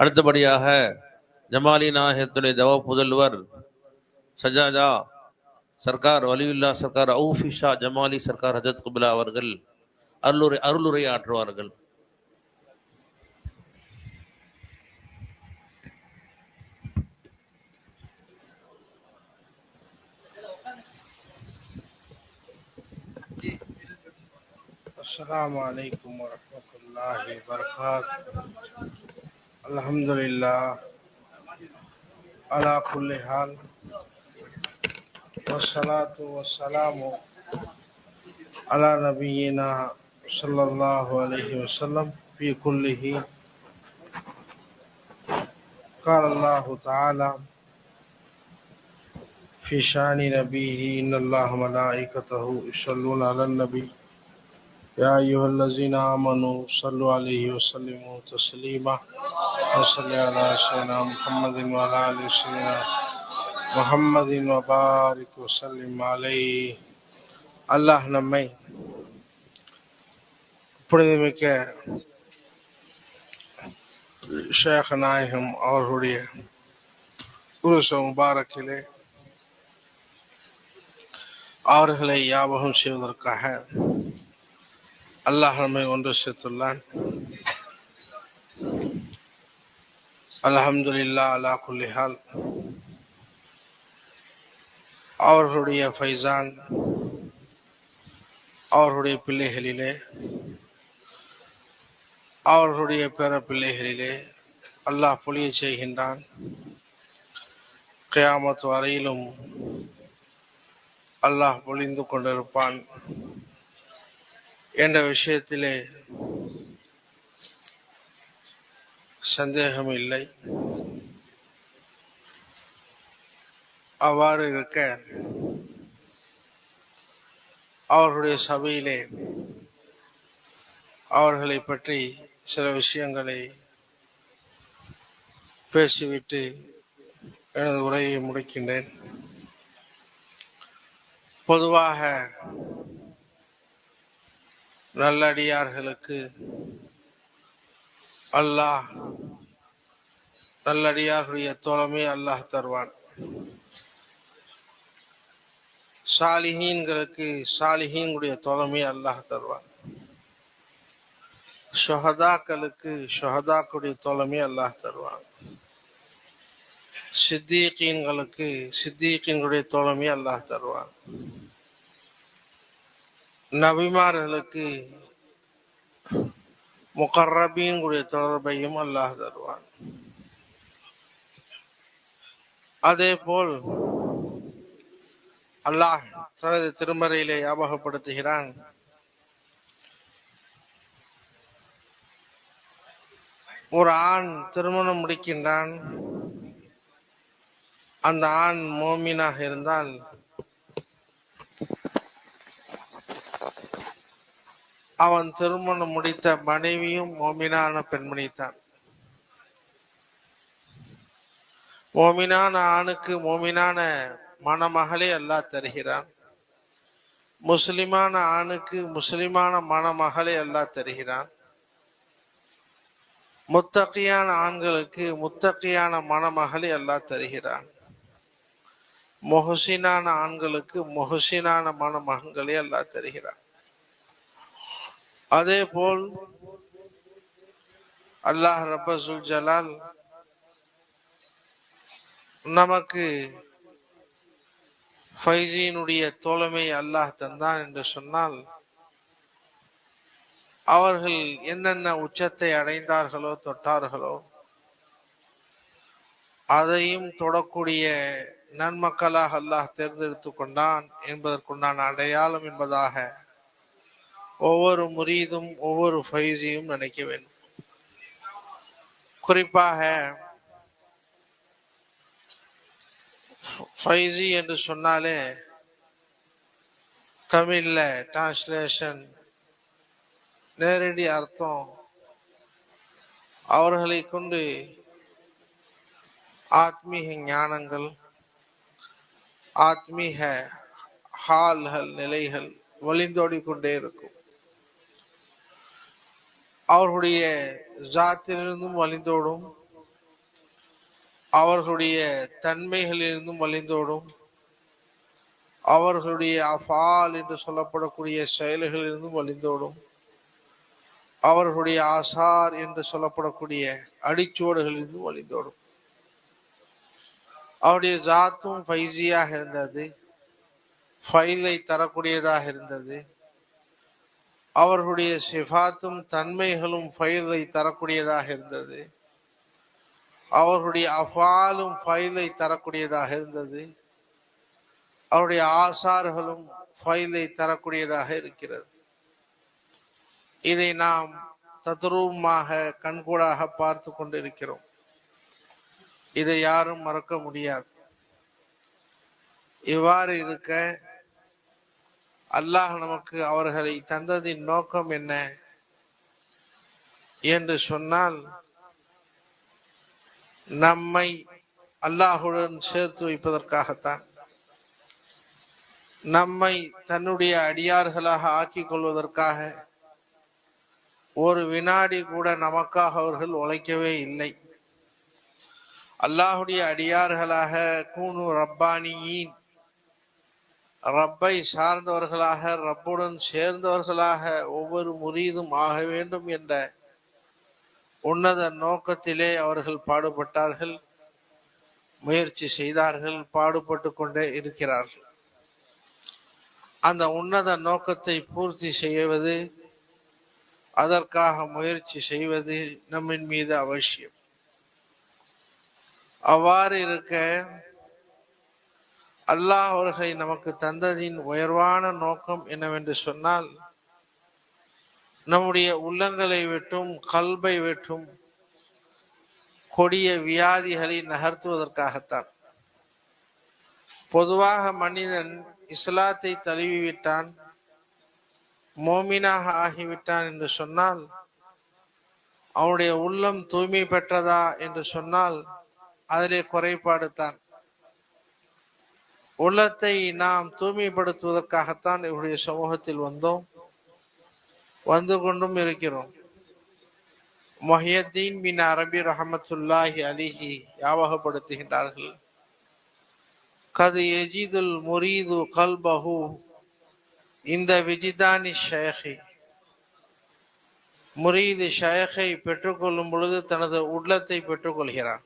அடுத்தபடியாக ஜமாலி நாயகத்துடைய தவ புதல்வர் சஜாஜா சர்க்கார் வலியுல்லா சர்க்கார் அவுஃபிஷா ஜமாலி சர்க்கார் ஹஜத் குபிலா அவர்கள் அருளுரை அருளுரை ஆற்றுவார்கள் السلام عليكم ورحمة الله وبركاته الحمد للہ اللہ الحال وسلاۃ وسلام علی نبینا صلی اللہ علیہ وسلم فی کلہ۔ قال اللہ تعالی فی شان نبیہ، ان اللہ ملائکتہ یصلون علی النبی۔ یا ایہا الذین آمنوا، صلوا علیہ وسلموا تسلیما۔ وصل على سيدنا محمد وعلى آل سيدنا محمد وبارك وسلم عليه அல்லாஹ் நம்மை புனிதமிக்க ஷேக் நாயகம் அவர்களுடைய குருச முபாரக்கிலே அவர்களை ஞாபகம் செய்வதற்காக அல்லாஹ் நம்மை ஒன்று சேர்த்துள்ளான் அலஹம்துல்லா அலா குல்லிஹால் அவர்களுடைய ஃபைசான் அவர்களுடைய பிள்ளைகளிலே அவர்களுடைய பேர பிள்ளைகளிலே அல்லாஹ் பொழிய செய்கின்றான். கயாமத் வரையிலும் அல்லாஹ் பொழிந்து கொண்டிருப்பான். என்ற விஷயத்திலே சந்தேகம் இல்லை அவ்வாறு இருக்க அவர்களுடைய சபையிலே அவர்களை பற்றி சில விஷயங்களை பேசிவிட்டு எனது உரையை முடிக்கின்றேன். பொதுவாக நல்லடியார்களுக்கு அல்லாஹ் நல்லடியார்களுடைய தோழமை அல்லாஹ் தருவான். சாலிஹீன்களுக்கு சாலிஹீன்களுடைய தோழமை அல்லாஹ் தருவான். ஷொஹதாக்களுக்கு ஷொஹதாக்களுடைய தோழமை அல்லாஹ் தருவான். சித்தீக்கீன்களுக்கு சித்தீக்கீன்களுடைய தோழமை அல்லாஹ் தருவான். நபிமார்களுக்கு முகர்ரபீன்களுடைய தொடர்பையும் அல்லாஹ் தருவான். அதே போல் அல்லாஹ் தனது திருமறையிலே ஞாபகப்படுத்துகிறான். ஒரு ஆண் திருமணம் முடிக்கின்றான். அந்த ஆண் மோமினாக இருந்தால் அவன் திருமணம் முடித்த மனைவியும் மோமினான பெண்மணித்தான் மோமினான ஆணுக்கு மோமினான மணமகளே அல்லாஹ் தருகிறான். முஸ்லிமான ஆணுக்கு முஸ்லிமான மணமகளே அல்லாஹ் தருகிறான். முத்தகையான ஆண்களுக்கு முத்தகையான மணமகளே அல்லாஹ் தருகிறான். மொஹசினான ஆண்களுக்கு மொஹசினான மணமகன்களே அல்லாஹ் தருகிறான். அதே போல் அல்லாஹ் ரப்பசுல் ஜலால் நமக்கு ஃபைஜியினுடைய தோழமை அல்லாஹ் தந்தான் என்று சொன்னால் அவர்கள் என்னென்ன உச்சத்தை அடைந்தார்களோ தொட்டார்களோ அதையும் தொடக்கூடிய நன்மக்களாக அல்லாஹ் தேர்ந்தெடுத்து கொண்டான் என்பதற்குண்டான அடையாளம் என்பதாக ஒவ்வொரு முரீதும் ஒவ்வொரு ஃபைஸையும் நினைக்க வேண்டும். குறிப்பாக ஃபைசி என்று சொன்னாலே தமிழ்ல டிரான்ஸ்லேஷன் நேரடி அர்த்தம் அவர்களை கொண்டு ஆத்மீக ஞானங்கள் ஆத்மீக ஹால்கள் நிலைகள் வழிந்தோடி கொண்டே இருக்கும். அவர்களுடைய ஜாத்திலிருந்தும் வலிந்தோடும் அவர்களுடைய தன்மைகளிலிருந்தும் வலிந்தோடும் அவர்களுடைய அஃபால் என்று சொல்லப்படக்கூடிய செயல்களிலிருந்தும் வலிந்தோடும் அவர்களுடைய ஆசார் என்று சொல்லப்படக்கூடிய அடிச்சுவடுகளிலிருந்தும் வழிந்தோடும். அவருடைய ஜாத்தும் ஃபைசியாக இருந்தது ஃபைலை தரக்கூடியதாக இருந்தது. அவர்களுடைய சிஃபாத்தும் தன்மைகளும் ஃபைலை தரக்கூடியதாக இருந்தது. அவர்களுடைய அஃபாலும் ஃபைலை தரக்கூடியதாக இருந்தது. அவருடைய ஆசார்களும் ஃபைலை தரக்கூடியதாக இருக்கிறது. இதை நாம் தத்ரூபமாக கண்கூடாக பார்த்து கொண்டிருக்கிறோம். இதை யாரும் மறக்க முடியாது. இவ்வாறு இருக்க அல்லாஹ் நமக்கு அவர்களை தந்ததின் நோக்கம் என்ன என்று சொன்னால் நம்மை அல்லாஹுடன் சேர்த்து வைப்பதற்காகத்தான். நம்மை தன்னுடைய அடியார்களாக ஆக்கிக் கொள்வதற்காக ஒரு வினாடி கூட நமக்காக அவர்கள் உழைக்கவே இல்லை. அல்லாஹுடைய அடியார்களாக கூனு ரப்பானியின் ரப்பை சார்ந்தவர்களாக ரப்புடன் சேர்ந்தவர்களாக ஒவ்வொரு முறியதும் ஆக வேண்டும் என்ற உன்னத நோக்கத்திலே அவர்கள் பாடுபட்டார்கள் முயற்சி செய்தார்கள் பாடுபட்டு கொண்டே இருக்கிறார்கள். அந்த உன்னத நோக்கத்தை பூர்த்தி செய்வது அதற்காக முயற்சி செய்வது நம்மின் மீது அவசியம். அவ்வாறு இருக்க அல்லாஹ் அவர்களை நமக்கு தந்ததின் உயர்வான நோக்கம் என்னவென்று சொன்னால் நம்முடைய உள்ளங்களை விட்டும் கல்பை விட்டும் கொடிய வியாதிகளை நகர்த்துவதற்காகத்தான். பொதுவாக மனிதன் இஸ்லாத்தை தழுவிவிட்டான் மோமினாக ஆகிவிட்டான் என்று சொன்னால் அவனுடைய உள்ளம் தூய்மை பெற்றதா என்று சொன்னால் அதிலே குறைபாடு தான். உள்ளத்தை நாம் தூய்மைப்படுத்துவதற்காகத்தான் இவருடைய சமூகத்தில் வந்தோம். வந்து கொண்டும் இருக்கிறோம். மொஹியத்தீன் பின் அரபி ரஹமத்துல்லாஹி அலிஹி ஞாபகப்படுத்துகின்றார்கள். கது எஜிதுல் முரீது கல்பஹு இந்த விஜிதானி ஷேഖி முரீது ஷேகை பெற்றுக்கொள்ளும் பொழுது தனது உள்ளத்தை பெற்றுக்கொள்கிறான்.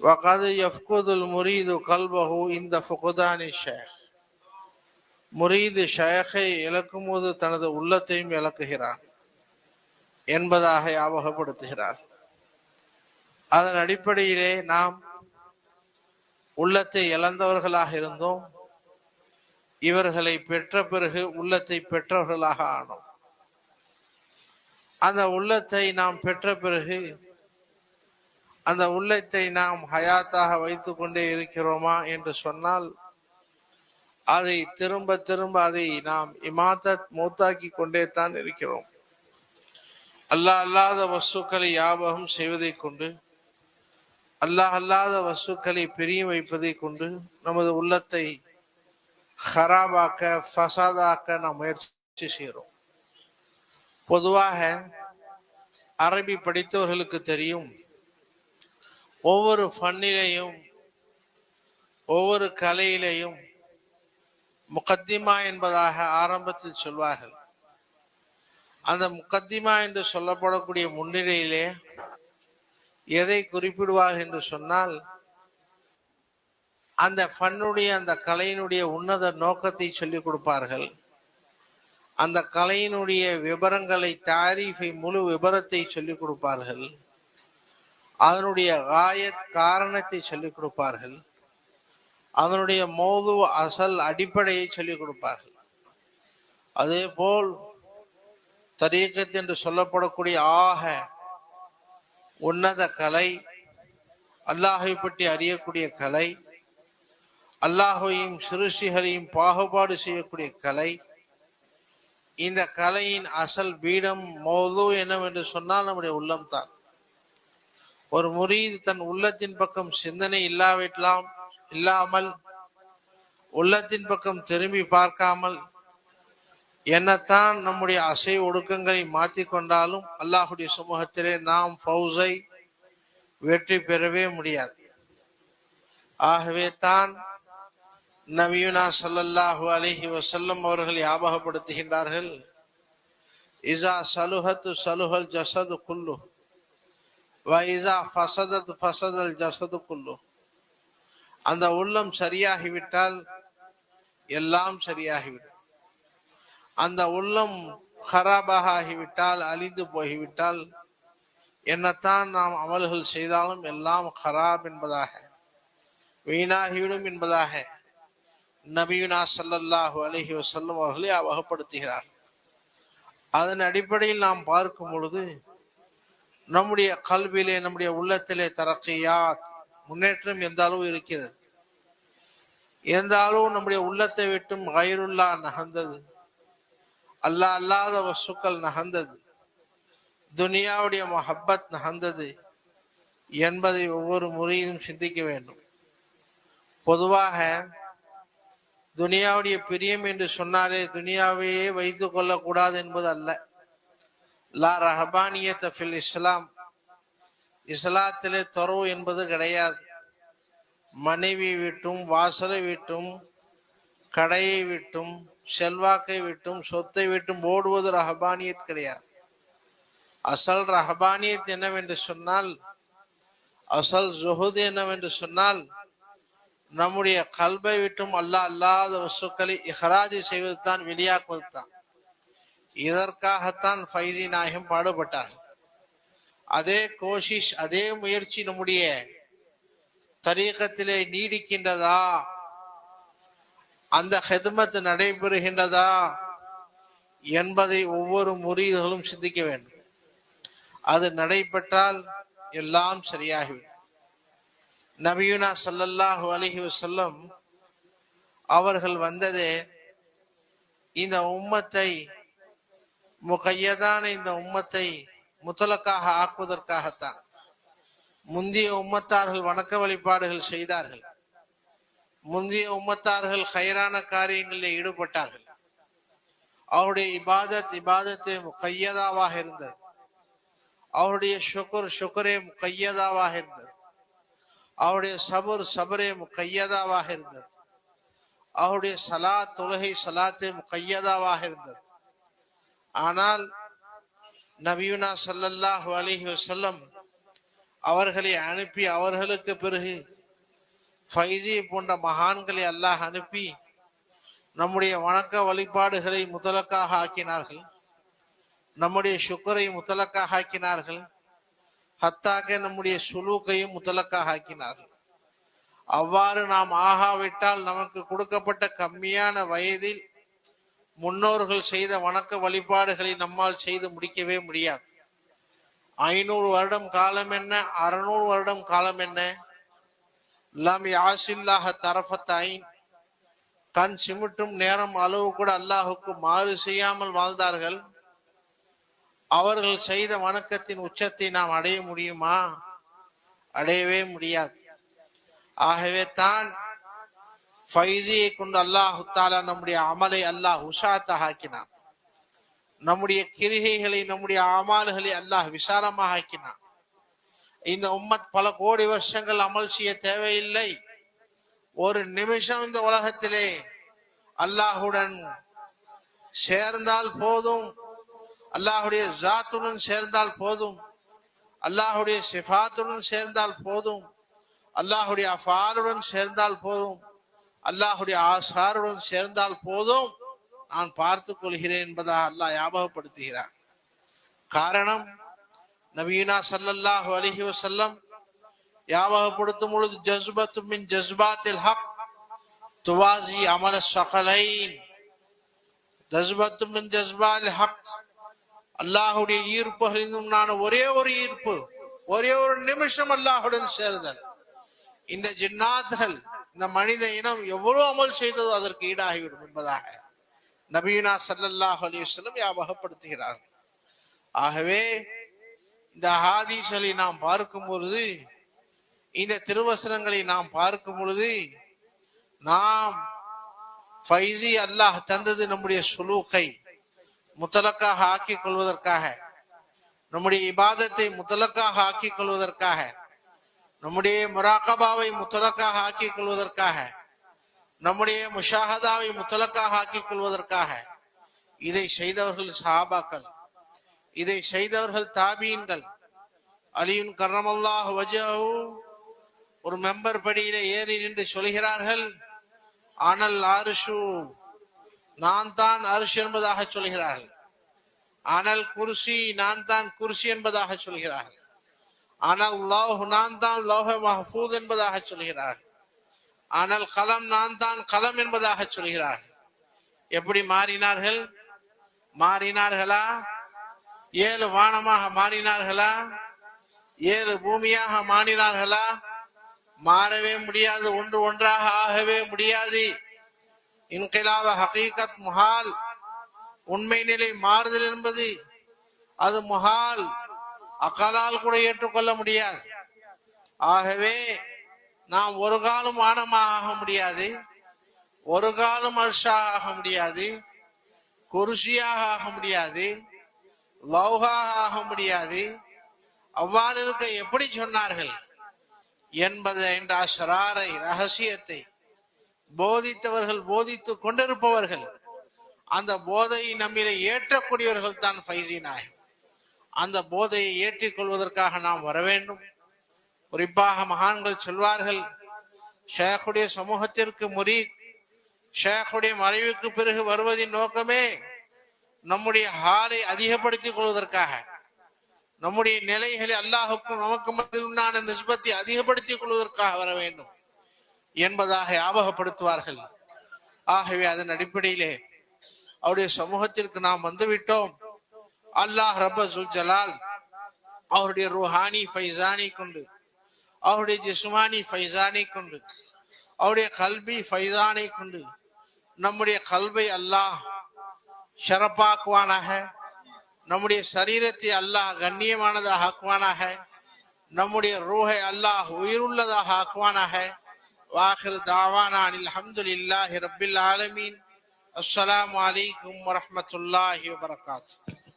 وقد يفقد முரீது قلبه இந்த ஃபுகுதானி ஷேக் முரீது ஷேகை இழக்கும் போது தனது உள்ளத்தையும் இழக்குகிறான் என்பதாக ஞாபகப்படுத்துகிறார். அதன் அடிப்படையிலே நாம் உள்ளத்தை இழந்தவர்களாக இருந்தோம். இவர்களை பெற்ற பிறகு உள்ளத்தை பெற்றவர்களாக ஆனோம். அந்த உள்ளத்தை நாம் பெற்ற பிறகு அந்த உள்ளத்தை நாம் ஹயாத்தாக வைத்து கொண்டே இருக்கிறோமா என்று சொன்னால் அதை திரும்ப திரும்ப அதை நாம் இமாத்தத் மூத்தாக்கி கொண்டே தான் இருக்கிறோம். அல்லாஹ் அல்லாத வஸ்துக்களை யாபகம் செய்வதை கொண்டு அல்லாஹ் அல்லாத வஸ்துக்களை பிரிய வைப்பதை கொண்டு நமது உள்ளத்தை ஹராபாக்க ஃபசாதாக்க நாம் முயற்சி செய்கிறோம். பொதுவாக அரபி படித்தவர்களுக்கு தெரியும் ஒவ்வொரு ஃபன்னிலையும் ஒவ்வொரு கலையிலையும் முகத்திமா என்பதாக ஆரம்பத்தில் சொல்வார்கள். அந்த முகத்திமா என்று சொல்லப்படக்கூடிய முன்னிலையிலே எதை குறிப்பிடுவார்கள் என்று சொன்னால் அந்த ஃபன்னுடைய அந்த கலையினுடைய உன்னத நோக்கத்தை சொல்லிக் கொடுப்பார்கள். அந்த கலையினுடைய விவரங்களை தாரீஃபை முழு விவரத்தை சொல்லிக் கொடுப்பார்கள். அதனுடைய காயத் காரணத்தை சொல்லிக் கொடுப்பார்கள். அதனுடைய மோது அசல் அடிப்படையை சொல்லிக் கொடுப்பார்கள். அதே போல் தரீக்கத் என்று சொல்லப்படக்கூடிய ஆக உன்னத கலை அல்லாஹை பற்றி அறியக்கூடிய கலை அல்லாஹையும் சிருஷ்டிகளையும் பாகுபாடு செய்யக்கூடிய கலை இந்த கலையின் அசல் பீடம் மோது என்னவென்று சொன்னால் நம்முடைய உள்ளம்தான். ஒரு முரீது தன் உள்ளத்தின் பக்கம் சிந்தனை இல்லாவிட்டலாம் இல்லாமல் உள்ளத்தின் பக்கம் திரும்பி பார்க்காமல் என்னத்தான் நம்முடைய அசை ஒடுக்கங்களை மாற்றி கொண்டாலும் அல்லாஹுடைய சமூகத்திலே நாம் ஃபவுஸை வெற்றி பெறவே முடியாது. ஆகவே தான் நபியுனா சல்லல்லாஹு அலஹி வசல்லம் அவர்கள் ஞாபகப்படுத்துகின்றார்கள் இசா சலுஹத்து சலுஹல் ஜசது குல்லு வைசா ஃபசதத் ஃபசதல் ஜசது குல்லு. அந்த உள்ளம் சரியாகிவிட்டால் எல்லாம் சரியாகிவிடும். அந்த உள்ளம் ஹராபாக ஆகிவிட்டால் அழிந்து போய்விட்டால் என்னத்தான் நாம் அமல்கள் செய்தாலும் எல்லாம் ஹராப் என்பதாக வீணாகிவிடும் என்பதாக நபியுனா சல்லல்லாஹு அலஹி வசல்லம் அவர்களை வகப்படுத்துகிறார் அதன் அடிப்படையில் நாம் பார்க்கும் பொழுது நம்முடைய கல்வியிலே நம்முடைய உள்ளத்திலே தரக்கையாத் முன்னேற்றம் எந்த அளவு இருக்கிறது? எந்த அளவு நம்முடைய உள்ளத்தை விட்டும் கயிறுல்லா நகர்ந்தது? அல்லாஹ் அல்லாத வசுக்கள் நகர்ந்தது? துனியாவுடைய மஹப்பத் நகர்ந்தது? என்பதை ஒவ்வொரு முறையும் சிந்திக்க வேண்டும். பொதுவாக துனியாவுடைய பிரியம் என்று சொன்னாலே துனியாவையே வைத்து கொள்ளக்கூடாது என்பது அல்ல. லா ரஹபானியத் ஃபில் இஸ்லாம். இஸ்லாத்திலே துறவு என்பது கிடையாது. மனைவி விட்டும் வாசலை விட்டும் கடையை விட்டும் செல்வாக்கை விட்டும் சொத்தை விட்டும் ஓடுவது ரஹபானியத் கிடையாது. அசல் ரஹபானியத் என்னவென்று சொன்னால் அசல் ஜுஹுத் என்னவென்று சொன்னால் நம்முடைய கல்வை விட்டும் அல்லாஹ் அல்லாத வசுக்களை இஹராஜி செய்வது தான் வெளியாக்குவது தான் இதற்காகத்தான் ஃபைதி நாயகம் பாடுபட்டார்கள் அதே கோஷிஷ் அதே முயற்சி நம்முடைய தரீகத்திலே நீடிக்கின்றதா? அந்த ஹெதுமத் நடைபெறுகின்றதா? என்பதை ஒவ்வொரு முறிகளும் சிந்திக்க வேண்டும். அது நடைபெற்றால் எல்லாம் சரியாகிவிடும். நபியுனா சல்லல்லாஹு அலிஹி வசல்லம் அவர்கள் வந்ததே இந்த உம்மத்தை முகையதான இந்த உம்மத்தை முத்தலக்காக ஆக்குவதற்காகத்தான். முந்திய உம்மத்தார்கள் வணக்க வழிபாடுகள் செய்தார்கள். முந்தைய உம்மத்தார்கள் ஹைரான காரியங்களில் ஈடுபட்டார்கள். அவருடைய இபாதத் இபாதத்தை முகையதாவாக இருந்தது. அவருடைய சுக்குர் ஷுக்குரே முகையதாவாக இருந்தது. அவருடைய சபுர் சபரே முகையதாவாக இருந்தது. அவருடைய சலா தொழுகை சலாத்தே முகையதாவாக இருந்தது. ஆனால் நபியுனா ஸல்லல்லாஹு அலிஹி வசல்லம் அவர்களை அனுப்பி அவர்களுக்கு பிறகு ஃபைசி போன்ற மகான்களை அல்லாஹ் அனுப்பி நம்முடைய வணக்க வழிபாடுகளை முதலக்காக ஆக்கினார்கள். நம்முடைய சுக்கரை முதலக்காக ஆக்கினார்கள். ஹத்தாக நம்முடைய சுலூக்கையும் முதலக்காக ஆக்கினார்கள். அவ்வாறு நாம் ஆகாவிட்டால் நமக்கு கொடுக்கப்பட்ட கம்மியான வயதில் முன்னோர்கள் செய்த வணக்க வழிபாடுகளை நம்மால் செய்து முடிக்கவே முடியாது. ஐநூறு வருடம் காலம் என்ன? அறுநூறு வருடம் காலம் என்ன? லம் யாசில்லாஹ தரப்பத்தாய் கண் சிமிட்டும் நேரம் அளவு கூட அல்லாஹுக்கு மாறு செய்யாமல் வாழ்ந்தார்கள். அவர்கள் செய்த வணக்கத்தின் உச்சத்தை நாம் அடைய முடியுமா? அடையவே முடியாது. ஆகவே தான் ஃபைசியை கொண்டு அல்லாஹு தாலா நம்முடைய அமலை அல்லாஹ் உஷாத்த ஆக்கினான் நம்முடைய கிரிகைகளை நம்முடைய அமால்களை அல்லாஹ் விசாரமாக ஆக்கினான். இந்த உம்மத் பல கோடி வருஷங்கள் அமல் செய்ய தேவையில்லை. ஒரு நிமிஷம் இந்த உலகத்திலே அல்லாஹுடன் சேர்ந்தால் போதும். அல்லாஹுடைய ஜாத்துடன் சேர்ந்தால் போதும். அல்லாஹுடைய சிஃபாத்துடன் சேர்ந்தால் போதும். அல்லாஹுடைய அஃபாலுடன் சேர்ந்தால் போதும். அல்லாஹுடைய ஆசாருடன் சேர்ந்தால் போதும். நான் பார்த்து கொள்கிறேன் என்பதாக அல்லாஹ் ஞாபகப்படுத்துகிறான். காரணம் நவீனா சல்லல்லாஹு அலஹி வசல்லம் ஞாபகப்படுத்தும் பொழுது ஜஸ்பத்து மின் ஜஸ்பாத்தில் ஹக் துவாசி அமர சகலைன். ஜஸ்பத்து மின் ஜஸ்பால் ஹக் அல்லாஹுடைய ஈர்ப்புகளிலும் நான் ஒரே ஒரு ஈர்ப்பு ஒரே ஒரு நிமிஷம் அல்லாஹுடன் சேருதல். இந்த ஜின்னாத்கள் இந்த மனித இனம் எவ்வளவு அமல் செய்ததோ அதற்கு ஈடாகிவிடும் என்பதாக நபீனா சல்லல்லாஹ் அலைஹி வஸல்லம் ஞாபகப்படுத்துகிறார்கள் ஆகவே இந்த ஹாதீஸ்களை நாம் பார்க்கும் பொழுது இந்த திருவசனங்களை நாம் பார்க்கும் பொழுது நாம் ஃபைசி அல்லாஹ் தந்தது நம்முடைய சுலூக்கை முத்தலக்காக ஆக்கிக் கொள்வதற்காக நம்முடைய இபாதத்தை முத்தலக்காக ஆக்கிக் கொள்வதற்காக நம்முடைய முராகபாவை முத்தலக்காக ஆக்கிக் கொள்வதற்காக நம்முடைய முஷாஹதாவை முத்தலக்காக ஆக்கிக் கொள்வதற்காக இதை செய்தவர்கள் சஹாபாக்கள் இதை செய்தவர்கள் தாபீன்கள். அலியுன் கர்ணமல்லாஹ் வஜஹு ஒரு மெம்பர் படியில ஏறி நின்று சொல்கிறார்கள் ஆனல் அரிசு நான் தான் அரிசு என்பதாக சொல்கிறார்கள். ஆனால் குர்சி நான் தான் குர்சி என்பதாக சொல்கிறார்கள். ஆனால் லோஹ் நான் தான் லோஹ மஹபூத் என்பதாக சொல்கிறார்கள். ஆனால் கலம் நான் தான் கலம் என்பதாக சொல்கிறார்கள். எப்படி மாறினார்கள்? மாறினார்களா? ஏழு வானமாக மாறினார்களா? ஏழு பூமியாக மாறினார்களா? மாறவே முடியாது ஒன்று ஒன்றாக ஆகவே முடியாது. இன்கிலாவ ஹகீகத் முஹால். உண்மை நிலை மாறுதல் என்பது. அது முஹால். அக்காலால் கூட ஏற்றுக்கொள்ள முடியாது. ஆகவே நாம் ஒரு காலம் ஆனமாக ஆக முடியாது. ஒரு காலம் அர்ஷாக ஆக முடியாது. குருசியாக ஆக முடியாது. லௌகாக ஆக முடியாது. அவ்வாறு இருக்க எப்படி சொன்னார்கள்? என்பது என்ற அஸ்ராரை ரகசியத்தை போதித்தவர்கள் போதித்து கொண்டிருப்பவர்கள் அந்த போதையை நம்மிலே ஏற்றக்கூடியவர்கள் தான் ஃபைசி நாயகம் அந்த போதையை ஏற்றிக் கொள்வதற்காக நாம் வர வேண்டும். குறிப்பாக மகான்கள் சொல்வார்கள் ஷேக்குடைய சமூகத்திற்கு முரீத் ஷேக்குடைய மறைவுக்கு பிறகு வருவதின் நோக்கமே நம்முடைய ஹாலை அதிகப்படுத்திக் கொள்வதற்காக நம்முடைய நிலைகளை அல்லாஹுக்கும் நமக்கு மத்தியில் உண்டான நிஸ்பத்தை அதிகப்படுத்திக் கொள்வதற்காக வர வேண்டும் என்பதாக ஞாபகப்படுத்துவார்கள். ஆகவே அதன் அடிப்படையிலே அவருடைய சமூகத்திற்கு நாம் வந்துவிட்டோம். அல்லாஹ் ரபுல் ஜலால் அவருடைய ருஹானி ஃபைசானை கொண்டு அவருடைய ஜிஸ்மானி ஃபைசானை கொண்டு அவருடைய கல்வி ஃபைசானை கொண்டு நம்முடைய கல்வை அல்லாஹ் ஷரப்பாக்குவானாக நம்முடைய சரீரத்தை அல்லாஹ் கண்ணியமானதாக ஆக்குவானாக நம்முடைய ரூஹை அல்லாஹ் உயிருள்ளதாக ஆக்குவானாக. வாஹிர் தாவானான் அல்ஹம்துலில்லாஹி ரபில் ஆலமீன். அஸ்லாம் வலைக்கம் வரமத்துல்லாஹி வபரகாத்துஹு